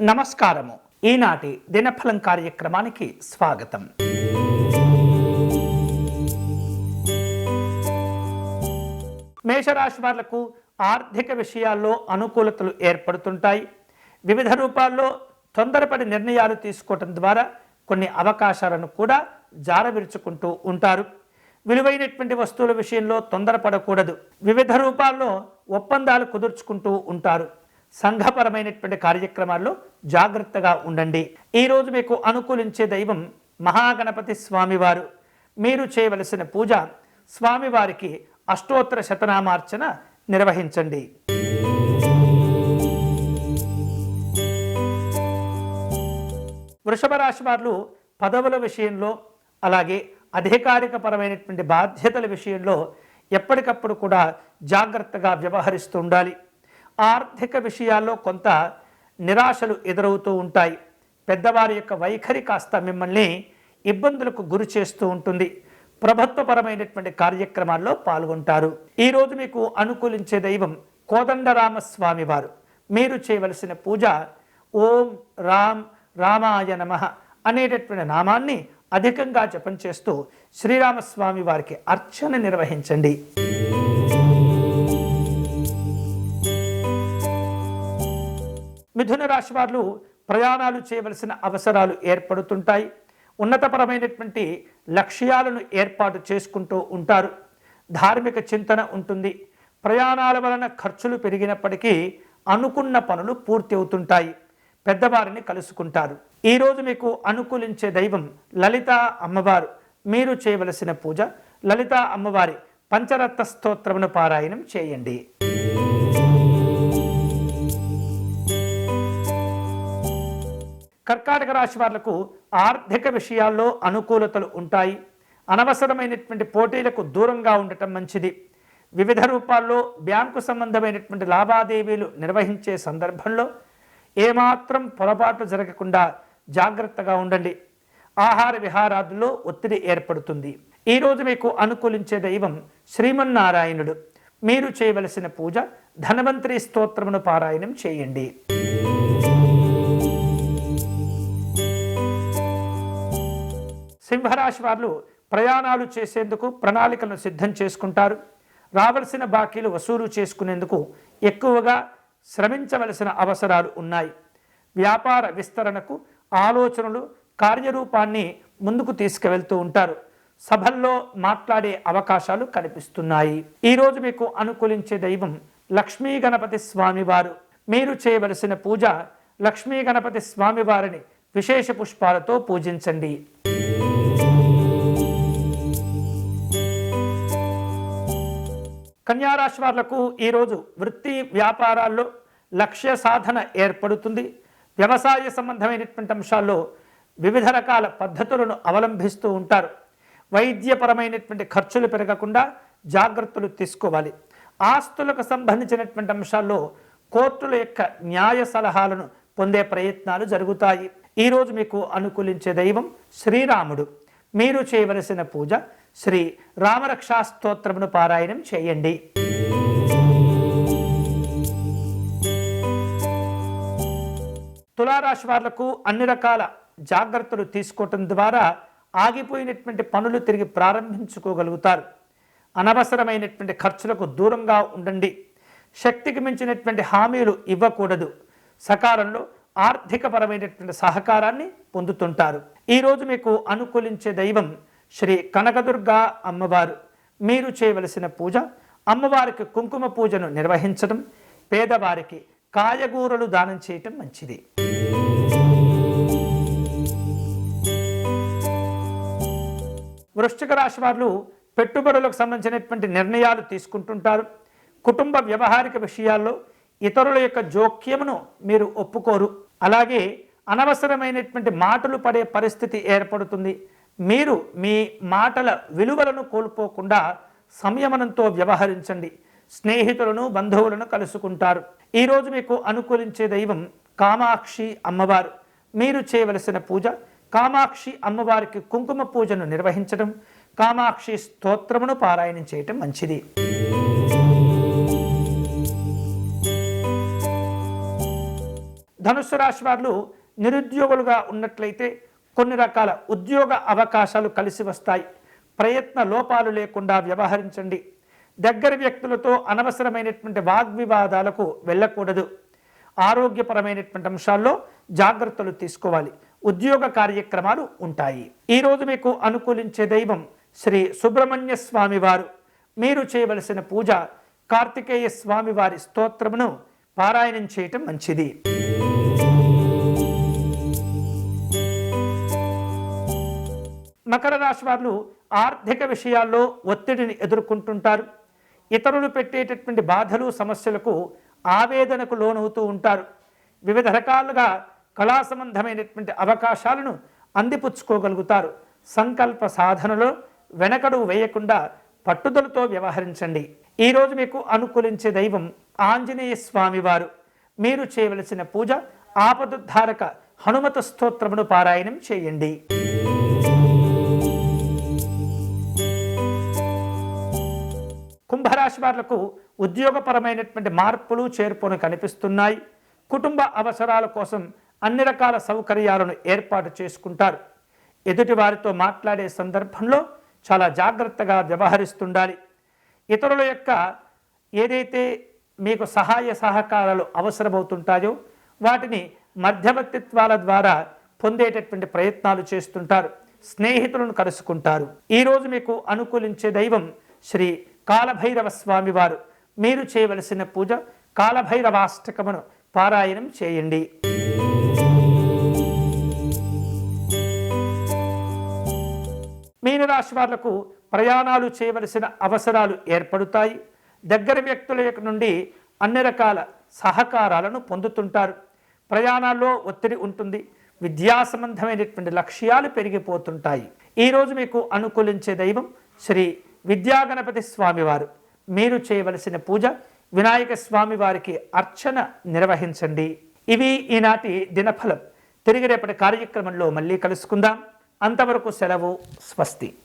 నమస్కారము. ఈనాటి దినఫలం కార్యక్రమానికి స్వాగతం. మేషరాశి వాళ్ళకు ఆర్థిక విషయాల్లో అనుకూలతలు ఏర్పడుతుంటాయి. వివిధ రూపాల్లో తొందరపడి నిర్ణయాలు తీసుకోవటం ద్వారా కొన్ని అవకాశాలను కూడా జారవిరుచుకుంటూ ఉంటారు. విలువైనటువంటి వస్తువుల విషయంలో తొందరపడకూడదు. వివిధ రూపాల్లో ఒప్పందాలు కుదుర్చుకుంటూ ఉంటారు. సంఘపరమైనటువంటి కార్యక్రమాల్లో జాగ్రత్తగా ఉండండి. ఈరోజు మీకు అనుకూలించే దైవం మహాగణపతి స్వామివారు. మీరు చేయవలసిన పూజ స్వామివారికి అష్టోత్తర శతనామార్చన నిర్వహించండి. వృషభ రాశి వారు పదవుల విషయంలో అలాగే అధికారికపరమైనటువంటి బాధ్యతల విషయంలో ఎప్పటికప్పుడు కూడా జాగ్రత్తగా వ్యవహరిస్తూ ఉండాలి. ఆర్థిక విషయాల్లో కొంత నిరాశలు ఎదురవుతూ ఉంటాయి. పెద్దవారి యొక్క వైఖరి కాస్త మిమ్మల్ని ఇబ్బందులకు గురి చేస్తూ ఉంటుంది. ప్రభుత్వపరమైనటువంటి కార్యక్రమాల్లో పాల్గొంటారు. ఈరోజు మీకు అనుకూలించే దైవం కోదండరామస్వామి వారు. మీరు చేయవలసిన పూజ ఓం రామ్ రామాయ నమ అనేటటువంటి నామాన్ని అధికంగా జపం చేస్తూ శ్రీరామస్వామి వారికి అర్చన నిర్వహించండి. మిథున రాశి వారు ప్రయాణాలు చేయవలసిన అవసరాలు ఏర్పడుతుంటాయి. ఉన్నతపరమైనటువంటి లక్ష్యాలను ఏర్పాటు చేసుకుంటూ ఉంటారు. ధార్మిక చింతన ఉంటుంది. ప్రయాణాల వలన ఖర్చులు పెరిగినప్పటికీ అనుకున్న పనులు పూర్తి అవుతుంటాయి. పెద్దవారిని కలుసుకుంటారు. ఈరోజు మీకు అనుకూలించే దైవం లలిత అమ్మవారు. మీరు చేయవలసిన పూజ లలిత అమ్మవారి పంచరత్న స్తోత్రమును పారాయణం చేయండి. కర్కాటక రాశి వాళ్ళకు ఆర్థిక విషయాల్లో అనుకూలతలు ఉంటాయి. అనవసరమైనటువంటి పోటీలకు దూరంగా ఉండటం మంచిది. వివిధ రూపాల్లో బ్యాంకు సంబంధమైనటువంటి లావాదేవీలు నిర్వహించే సందర్భంలో ఏమాత్రం పొరపాట్లు జరగకుండా జాగ్రత్తగా ఉండండి. ఆహార విహారాదుల్లో ఒత్తిడి ఏర్పడుతుంది. ఈరోజు మీకు అనుకూలించే దైవం శ్రీమన్నారాయణుడు. మీరు చేయవలసిన పూజ ధనవంతరి స్తోత్రమును పారాయణం చేయండి. సింహరాశి వారు ప్రయాణాలు చేసేందుకు ప్రణాళికలను సిద్ధం చేసుకుంటారు. రావలసిన బాకీలు వసూలు చేసుకునేందుకు ఎక్కువగా శ్రమించవలసిన అవసరాలు ఉన్నాయి. వ్యాపార విస్తరణకు ఆలోచనలు కార్యరూపాన్ని ముందుకు తీసుకువెళ్తూ ఉంటారు. సభల్లో మాట్లాడే అవకాశాలు కనిపిస్తున్నాయి. ఈరోజు మీకు అనుకూలించే దైవం లక్ష్మీ గణపతి స్వామివారు. మీరు చేయవలసిన పూజ లక్ష్మీ గణపతి స్వామివారిని విశేష పుష్పాలతో పూజించండి. కన్యారాశి వాళ్ళకు ఈరోజు వృత్తి వ్యాపారాల్లో లక్ష్య సాధన ఏర్పడుతుంది. వ్యవసాయ సంబంధమైనటువంటి అంశాల్లో వివిధ రకాల పద్ధతులను అవలంబిస్తూ ఉంటారు. వైద్యపరమైనటువంటి ఖర్చులు పెరగకుండా జాగ్రత్తలు తీసుకోవాలి. ఆస్తులకు సంబంధించినటువంటి అంశాల్లో కోర్టుల యొక్క న్యాయ సలహాలను పొందే ప్రయత్నాలు జరుగుతాయి. ఈరోజు మీకు అనుకూలించే దైవం శ్రీరాముడు. మీరు చేయవలసిన పూజ శ్రీ రామరక్షా స్తోత్రమును పారాయణం చేయండి. తులారాశి వాళ్ళకు అన్ని రకాల జాగ్రత్తలు తీసుకోవటం ద్వారా ఆగిపోయినటువంటి పనులు తిరిగి ప్రారంభించుకోగలుగుతారు. అనవసరమైనటువంటి ఖర్చులకు దూరంగా ఉండండి. శక్తికి మించినటువంటి హామీలు ఇవ్వకూడదు. సకాలంలో ఆర్థికపరమైనటువంటి సహకారాన్ని పొందుతుంటారు. ఈరోజు మీకు అనుకూలించే దైవం శ్రీ కనకదుర్గా అమ్మవారు. మీరు చేయవలసిన పూజ అమ్మవారికి కుంకుమ పూజను నిర్వహించడం పేదవారికి కాయగూరలు దానం చేయటం మంచిది. వృశ్చిక రాశి వారు పెట్టుబడులకు సంబంధించినటువంటి నిర్ణయాలు తీసుకుంటుంటారు. కుటుంబ వ్యవహారిక విషయాల్లో ఇతరుల యొక్క జోక్యమును మీరు ఒప్పుకోరు. అలాగే అనవసరమైనటువంటి మాటలు పడే పరిస్థితి ఏర్పడుతుంది. మీరు మీ మాటల విలువలను కోల్పోకుండా సంయమనంతో వ్యవహరించండి. స్నేహితులను బంధువులను కలుసుకుంటారు. ఈరోజు మీకు అనుకూలించే దైవం కామాక్షి అమ్మవారు. మీరు చేయవలసిన పూజ కామాక్షి అమ్మవారికి కుంకుమ పూజను నిర్వహించడం కామాక్షి స్తోత్రమును పారాయణం చేయటం మంచిది. ధనుస్సు రాశి వాళ్ళు నిరుద్యోగులుగా ఉన్నట్లయితే కొన్ని రకాల ఉద్యోగ అవకాశాలు కలిసి వస్తాయి. ప్రయత్న లోపాలు లేకుండా వ్యవహరించండి. దగ్గర వ్యక్తులతో అనవసరమైనటువంటి వాగ్వివాదాలకు వెళ్ళకూడదు. ఆరోగ్యపరమైనటువంటి అంశాల్లో జాగ్రత్తలు తీసుకోవాలి. ఉద్యోగ కార్యక్రమాలు ఉంటాయి. ఈరోజు మీకు అనుకూలించే దైవం శ్రీ సుబ్రహ్మణ్య స్వామి వారు. మీరు చేయవలసిన పూజ కార్తికేయ స్వామి వారి స్తోత్రమును పారాయణం చేయటం మంచిది. మకర రాశి వారు ఆర్థిక విషయాల్లో ఒత్తిడిని ఎదుర్కొంటుంటారు. ఇతరులు పెట్టేటటువంటి బాధలు సమస్యలకు ఆవేదనకు లోనవుతూ ఉంటారు. వివిధ రకాలుగా కళా సంబంధమైనటువంటి అవకాశాలను అందిపుచ్చుకోగలుగుతారు. సంకల్ప సాధనలో వెనకడు వేయకుండా పట్టుదలతో వ్యవహరించండి. ఈరోజు మీకు అనుకూలించే దైవం ఆంజనేయ స్వామివారు మీరు చేయవలసిన పూజ ఆపదుద్ధారక హనుమత స్తోత్రమును పారాయణం చేయండి. కుంభరాశి వాళ్ళకు ఉద్యోగపరమైనటువంటి మార్పులు చేర్పులు కనిపిస్తున్నాయి. కుటుంబ అవసరాల కోసం అన్ని రకాల సౌకర్యాలను ఏర్పాటు చేసుకుంటారు. ఎదుటి వారితో మాట్లాడే సందర్భంలో చాలా జాగ్రత్తగా వ్యవహరిస్తుండాలి. ఇతరుల యొక్క ఏదైతే మీకు సహాయ సహకారాలు అవసరమవుతుంటాయో వాటిని మధ్యవర్తిత్వాల ద్వారా పొందేటటువంటి ప్రయత్నాలు చేస్తుంటారు. స్నేహితులను కలుసుకుంటారు. ఈరోజు మీకు అనుకూలించే దైవం శ్రీ కాలభైరవ స్వామివారు మీరు చేయవలసిన పూజ కాలభైరవాష్టకమును పారాయణం చేయండి. మీనరాశి వాళ్ళకు ప్రయాణాలు చేయవలసిన అవసరాలు ఏర్పడతాయి. దగ్గర వ్యక్తుల యొక్క నుండి అన్ని రకాల సహకారాలను పొందుతుంటారు. ప్రయాణాల్లో ఒత్తిడి ఉంటుంది. విద్యా సంబంధమైనటువంటి లక్ష్యాలు పెరిగిపోతుంటాయి. ఈరోజు మీకు అనుకూలించే దైవం శ్రీ విద్యాగణపతి స్వామివారు. మీరు చేయవలసిన పూజ వినాయక స్వామి వారికి అర్చన నిర్వహించండి. ఇవి ఈనాటి దినఫలం. తిరిగి రేపటి కార్యక్రమంలో మళ్ళీ కలుసుకుందాం. అంతవరకు సెలవు స్వస్తి.